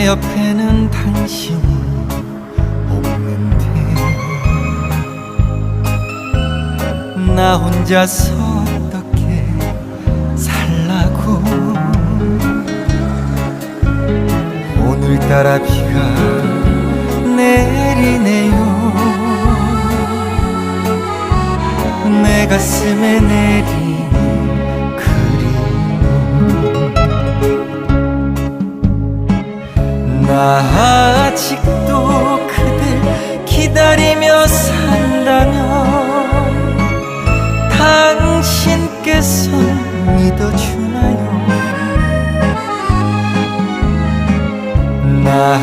내 옆에는 당신 없는데. 나 혼자서 어떻게 살라고? 오늘따라 비가 내리네요. 내 가슴에 내린 그리 움나 아직도 그댈 기다리며 산다면 당신께서 믿어주나요? 나